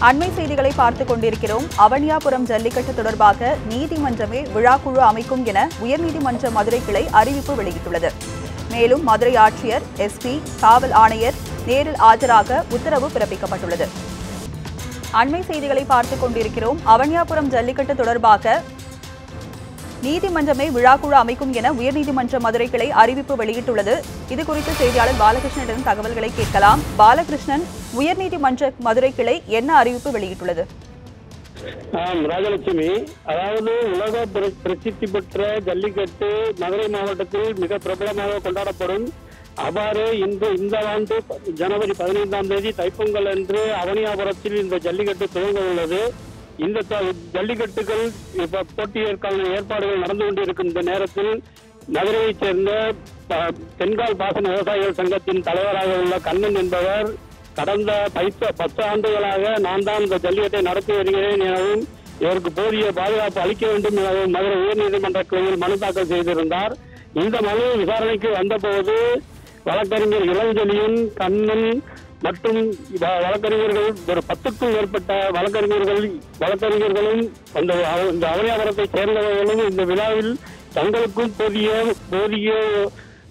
அண்மை செய்திகளை பார்த்துக் கொண்டிருக்கிறோம். அவனியாபுரம் ஜல்லிக்கட்டு தொடர்பாக நீதிமன்றமே விழாக்குழு அமைக்கும் என உயர்நீதிமன்ற மதுரை கிளை அறிவிப்பு வெளியிட்டுள்ளது. மேலும் மதுரை ஆட்சியர் எஸ்பி காவல் ஆணையர் நேரில் ஆஜராக உத்தரவு பிறப்பிக்கப்பட்டுள்ளது. அண்மை செய்திகளை பார்த்துக் கொண்டிருக்கிறோம். அவனியாபுரம் ஜல்லிக்கட்டு தொடர்பாக நீதிமன்றமே விழாக்குழு அமைக்கும் என உயர்நீதிமன்ற மதுரை கிளை அறிவிப்பு வெளியிட்டுள்ளது. இதுகுறித்து செய்தியாளர் பாலகிருஷ்ணனிடம் தகவல்களை கேட்கலாம். பாலகிருஷ்ணன் உயர்நீதிமன்ற மதுரை கிளை என்ன அறிவிப்பு வெளியிட்டுள்ளது? ஆம் ராஜலட்சுமி. அதாவது உலக பிர- பிரசித்தி பெற்ற ஜல்லிக்கட்டு மதுரை மாவட்டத்தில் மிக பிரபலமாக கொண்டாடப்படும். அவ்வாறு இந்த இந்த ஆண்டு ஜனவரி பதினைந்தாம் தேதி தைப்பொங்கல் அன்று அவனியாபுரத்தில் இந்த ஜல்லிக்கட்டு துவங்க உள்ளது. இந்த ஜல்லிக்கட்டுகள் இப்ப போட்டியற்கான ஏற்பாடுகள் நடந்து கொண்டிருக்கும் இந்த நேரத்தில் மதுரையைச் சேர்ந்த ப- தென்கால் பாசன விவசாயிகள் சங்கத்தின் தலைவராக உள்ள கண்ணன் என்பவர் கடந்த பைத்த பத்து ஆண்டுகளாக நான் தான் இந்த ஜல்லிக்கட்டை நடத்தி வருகிறேன் எனவும் இவருக்கு போதிய பாதுகாப்பு அளிக்க வேண்டும் எனவும் மதுரை உயர்நீதிமன்ற கிளையில் மனு தாக்கல் செய்திருந்தார். இந்த மனு விசாரணைக்கு வந்தபோது வழக்கறிஞர் இளஞ்சலியும் கண்ணன் மற்றும் வழக்கறிஞர்கள் ஒரு பத்துக்கும் மேற்பட்ட வழக்கறிஞர்கள் வழக்கறிஞர்களும் அந்த இந்த அவனியாபுரத்தை சேர்ந்தவர்களும் இந்த விழாவில் தங்களுக்கும் போதிய போதிய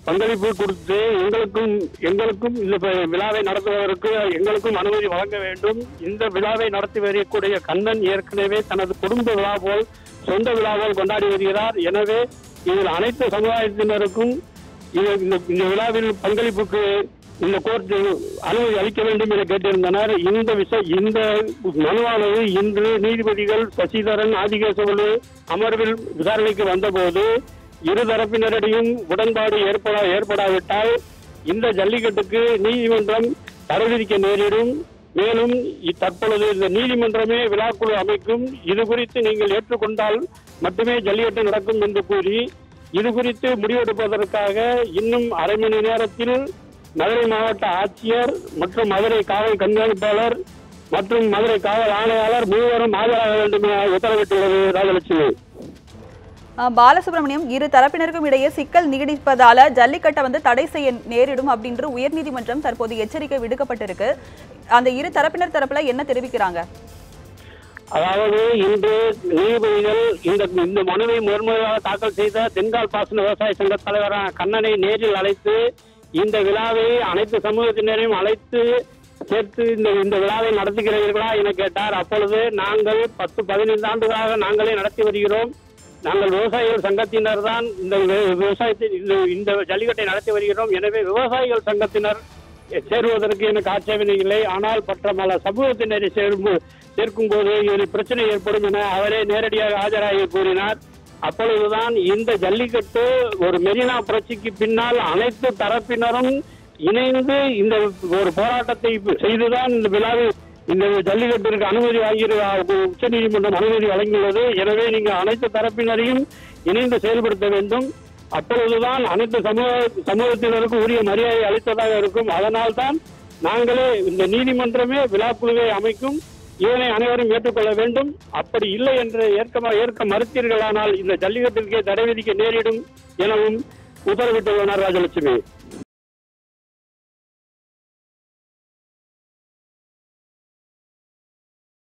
பங்களிப்பு கொடுத்து எங்களுக்கும் எங்களுக்கும் இந்த விழாவை நடத்துவதற்கு எங்களுக்கும் அனுமதி வழங்க வேண்டும். இந்த விழாவை நடத்தி வரக்கூடிய கண்ணன் ஏற்கனவே தனது குடும்ப விழா போல் சொந்த விழா போல் கொண்டாடி வருகிறார். எனவே இதில் அனைத்து சமுதாயத்தினருக்கும் இந்த இந்த விழாவில் பங்களிப்புக்கு இந்த கோர்ட் அனுமதி அளிக்க வேண்டும் என கேட்டிருந்தனர். இந்த விஷய இந்த மனுவானது இன்று நீதிபதிகள் சசிதரன் ஆதிகேசவலு அமர்வில் விசாரணைக்கு வந்தபோது இருதரப்பினரிடையும் உடன்பாடு ஏற்பட ஏற்படாவிட்டால் இந்த ஜல்லிக்கட்டுக்கு நீதிமன்றம் தரவிதிக்க விதிக்க நேரிடும். மேலும் தற்பொழுது இந்த நீதிமன்றமே விழாக்குழு அமைக்கும். இது குறித்து நீங்கள் ஏற்றுக்கொண்டால் மட்டுமே ஜல்லிக்கட்டு நடக்கும் என்று கூறி இது குறித்து முடிவெடுப்பதற்காக இன்னும் அரை மணி நேரத்தில் மதுரை மாவட்ட ஆட்சியர் மற்றும் மதுரை காவல் கண்காணிப்பாளர் மற்றும் மதுரை காவல் ஆணையாளர் மூவரும் ஆஜராக வேண்டும் என உத்தரவிட்டுள்ளது ராஜலட்சுமி. பாலசுப்ரமணியம் இரு தரப்பினருக்கும் இடையே சிக்கல் நீடிப்பதால ஜல்லிக்கட்டை வந்து தடை செய்ய நேரிடும் அப்படின்ற உயர்நீதிமன்றம் தற்போது எச்சரிக்கை விடுக்கப்பட்டிருக்கு. அந்த இரு தரப்பினர் தரப்புல என்ன தெரிவிக்கிறாங்க? அதாவது இன்று நீதிபதிகள் இந்த இந்த மனுவை முதன்முறையாக தாக்கல் செய்த தென்கால் பாசன விவசாய சங்க தலைவரான கண்ணனை நேரில் அழைத்து இந்த விழாவை அனைத்து சமூகத்தினரையும் அழைத்து சேர்த்து இந்த இந்த விழாவை நடத்துகிறீர்களா என கேட்டார். அப்பொழுது நாங்கள் பத்து பதினைந்து ஆண்டுகளாக நாங்களே நடத்தி வருகிறோம். நாங்கள் விவசாயிகள் சங்கத்தினர் தான். இந்த விவசாயத்தை இந்த இந்த ஜல்லிக்கட்டை நடத்தி வருகிறோம். எனவே விவசாயிகள் சங்கத்தினர் சேருவதற்கு எனக்கு ஆட்சேபனை இல்லை. ஆனால் மற்ற பல சமூகத்தினரை சேரும் சேர்க்கும் போது இதில் பிரச்சனை ஏற்படும் என அவரே நேரடியாக ஆஜராகி கூறினார். அப்பொழுதுதான் இந்த ஜல்லிக்கட்டு ஒரு மெரினா புரட்சிக்கு பின்னால் அனைத்து தரப்பினரும் இணைந்து இந்த ஒரு போராட்டத்தை செய்துதான் இந்த விழாவில் இந்த ஜல்லிக்கட்டிற்கு அனுமதி வாங்கியிருக்க உச்ச நீதிமன்றம் அனுமதி வழங்கியுள்ளது. எனவே நீங்கள் அனைத்து தரப்பினரையும் இணைந்து செயல்படுத்த வேண்டும். அப்பொழுதுதான் அனைத்து சமூக சமூகத்தினருக்கும் உரிய மரியாதை அளித்ததாக இருக்கும். அதனால் தான் நாங்களே இந்த நீதிமன்றமே விழாக்குழுவை அமைக்கும். இதனை அனைவரும் ஏற்றுக்கொள்ள வேண்டும். அப்படி இல்லை என்று ஏற்க ஏற்க மறுத்தீர்களானால் இந்த ஜல்லிக்கட்டிற்கே தடை விதிக்க நேரிடும் எனவும் உத்தரவிட்டுள்ளனர் ராஜலட்சுமி.